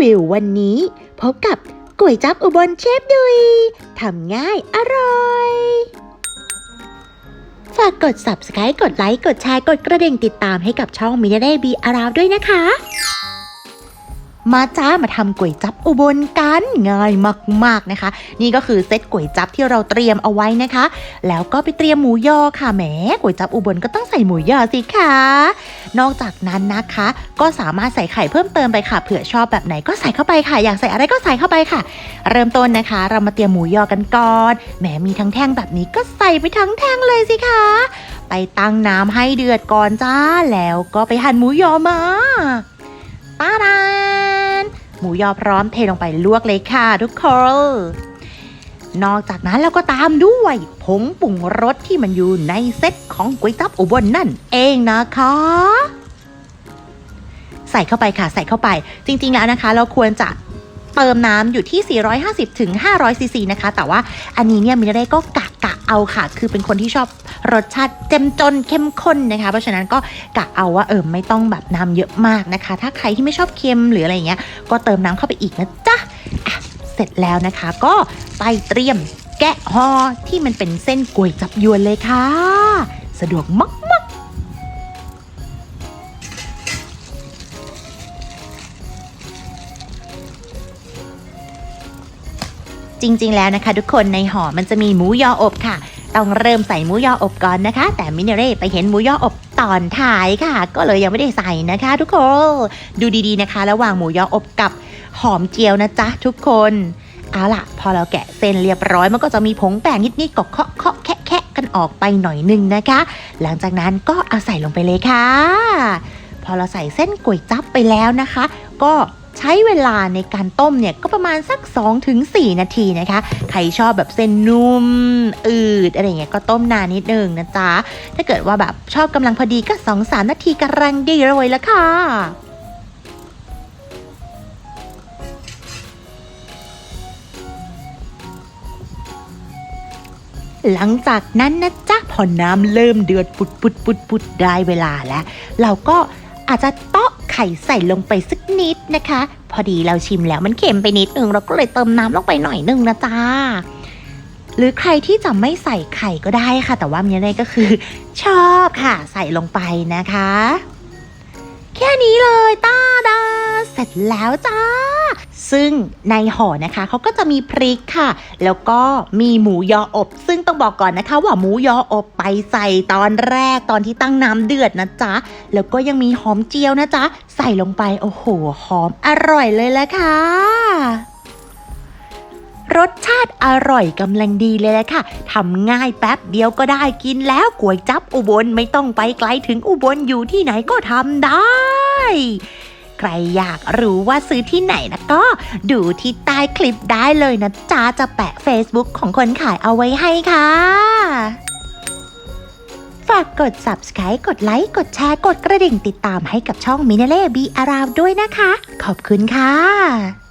วิววันนี้ พบกับก๋วยจับอุบลเชฟดุยทำง่ายอร่อย ฝากกด subscribe กดไลค์ กดแชร์ กดกระดิ่งติดตามให้กับช่องมินาเดบีอาราวด้วยนะคะ มาจ้ามาทำก๋วยจับอุบลกันง่ายมากๆนะคะ นี่ก็คือเซตก๋วยจับที่เราเตรียมเอาไว้นะคะ แล้วก็ไปเตรียมหมูยอค่ะแหมก๋วยจับอุบลก็ต้องใส่หมูยอสิคะนอกจากนั้นนะคะ ก็สามารถใส่ไข่เพิ่มเติมไปค่ะเผื่อชอบแบบไหนก็ใส่เข้าไปค่ะ อยากใส่อะไรก็ใส่เข้าไปค่ะ เริ่มต้นนะคะ เรามาเตรียมหมูยอกันก่อนแหมมีทั้งแท่งแบบนี้ก็ใส่ไปทั้งแท่งเลยสิคะไปตั้งน้ำให้เดือดก่อนจ้า แล้วก็ไปหั่นหมูยอมาตาดา หมูยอพร้อมเทลงไปลวกเลยค่ะทุกคน นอกจากนั้นเราก็ตามด้วยผงปรุงรสที่มันอยู่ในเซ็ตของก๋วยจับอุบลนั่นเองนะคะ ใส่เข้าไปค่ะใส่เข้าไป จริง ๆแล้วนะคะ เราควรจะ เติมน้ำอยู่ที่ 450ถึง500ซีซีนะคะ แต่ว่าอันนี้เนี่ยมินาได้ก็กะกะเอาค่ะ คือเป็นคนที่ชอบรสชาติเจ้มจนเข้มข้นนะคะ เพราะฉะนั้นก็กะเอาว่าเออไม่ต้องแบบน้ำเยอะมากนะคะ ถ้าใครที่ไม่ชอบเค็มหรืออะไรเงี้ย ก็เติมน้ำเข้าไปอีกนะจ๊ะอะเสร็จแล้วนะคะ ก็ไปเตรียมแกะห่อที่มันเป็นเส้นก๋วยจับยวนเลยค่ะ สะดวกมาก จริง ๆ แล้วนะคะ ทุกคนในห่อมันจะมีหมูยออบค่ะ ต้องเริ่มใส่หมูยออบก่อนนะคะ แต่มินเร่ไปเห็นหมูยออบตอนท้ายค่ะ ก็เลยยังไม่ได้ใส่นะคะ ทุกคนดูดีๆนะคะ ระหว่างหมูยออบกับหอมเจียวนะจ๊ะทุกคนเอาล่ะ พอเราแกะเส้นเรียบร้อยมันก็จะมีผงแป้งนิดๆก็เคาะเคาะแคะแคะกันออกไปหน่อยหนึงนะคะ หลังจากนั้นก็เอาใส่ลงไปเลยค่ะ พอเราใส่เส้นก๋วยจั๊บไปแล้วนะคะ ก็ ใช้เวลาในการต้มเนี่ยก็ประมาณสัก 2-4 นาทีนะคะ ใครชอบแบบเส้นนุ่ม อืดอะไรเงี้ยก็ต้มนานนิดนึงนะจ๊ะ ถ้าเกิดว่าแบบชอบกำลังพอดีก็ 2-3 นาทีกำลังดีเลยละค่ะหลังจากนั้นนะจ๊ะพอน้ำเริ่มเดือดปุดปุดปุดปุดได้เวลาแล้ว เราก็อาจจะเตาะ ข่ใส่ลงไปสักนิดนะคะ พอดีเราชิมแล้วมันเค็มไปนิดนึงเราก็เลยเติมน้ำลงไปหน่อยนึงนะจ๊ะหรือใครที่จะไม่ใส่ไข่ก็ได้ค่ะ แต่ว่ามีอะไรก็คือชอบค่ะ ใส่ลงไปนะคะ แค่นี้เลยต้าดา เสร็จแล้วจ้า ซึ่งในห่อนะคะเขาก็จะมีพริกค่ะ แล้วก็มีหมูยออบ ซึ่งต้องบอกก่อนนะคะ ว่าหมูยออบไปใส่ตอนแรกตอนที่ตั้งน้ำเดือดนะจ๊ะ แล้วก็ยังมีหอมเจียวนะจ๊ะ ใส่ลงไปโอ้โหหอมอร่อยเลยแหละค่ะรสชาติอร่อยกำลังดีเลยแหละค่ะ ทำง่ายแป๊บเดียวก็ได้กินแล้วก๋วยจับอุบลไม่ต้องไปไกลถึงอุบลอยู่ที่ไหนก็ทำได้ ใครอยากรู้ว่าซื้อที่ไหนนะก็ ดูที่ใต้คลิปได้เลยนะจ๊ะจะแปะ Facebook ของคนขายเอาไว้ให้ค่ะ ฝากกด subscribe กดไลค์กดแชร์กดกระดิ่งติดตามให้กับช่องมินาเล่บีอาราวด้วยนะคะ ขอบคุณค่ะ